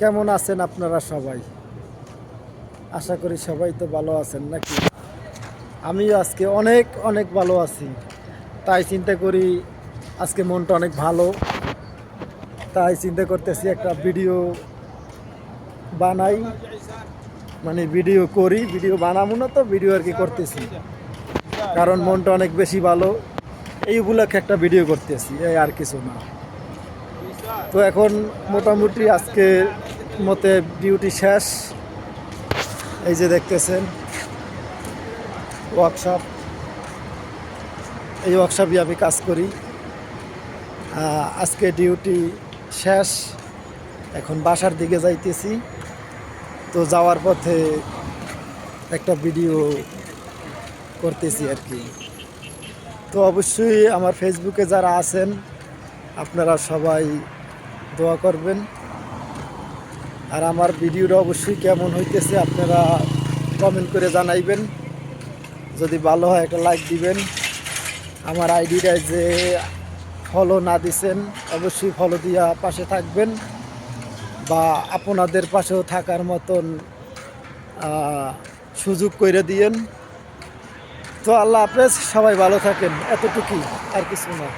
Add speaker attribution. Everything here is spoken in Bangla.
Speaker 1: কেমন আছেন আপনারা সবাই? আশা করি সবাই তো ভালো আছেন নাকি? আমি আজকে অনেক অনেক ভালো আছি। তাই চিন্তা করি আজকে মনটা অনেক ভালো। তাই চিন্তা করতেছি একটা ভিডিও বানাই। মানে ভিডিও করি, ভিডিও বানাবো না তো, ভিডিও আর কি করতেছি। কারণ মনটা অনেক বেশি ভালো। এই উপলক্ষে একটা ভিডিও করতেছি, এই আর কিছু না। তো এখন মোটামুটি আজকে মতে ডিউটি শেষ। এই যে দেখতেছেন ওয়ার্কশপ এই ওয়ার্কশপে আমি কাজ করি। আজকে ডিউটি শেষ, এখন বাসার দিকে যাইতেছি। তো যাওয়ার পথে একটা ভিডিও করতেছি আর কি। তো অবশ্যই আমার ফেসবুকে যারা আছেন, আপনারা সবাই দোয়া করবেন। আর আমার ভিডিওটা অবশ্যই কেমন হইতেছে আপনারা কমেন্ট করে জানাইবেন। যদি ভালো হয় একটা লাইক দিবেন। আমার আইডিটায় যে ফলো না দিছেন, অবশ্যই ফলো দিয়া পাশে থাকবেন। বা আপনাদের পাশেও থাকার মতন সুযোগ করে দিয়েন। তো আল্লাহ হাফেজ, সবাই ভালো থাকেন। এতটুকুই, আর কিছু না।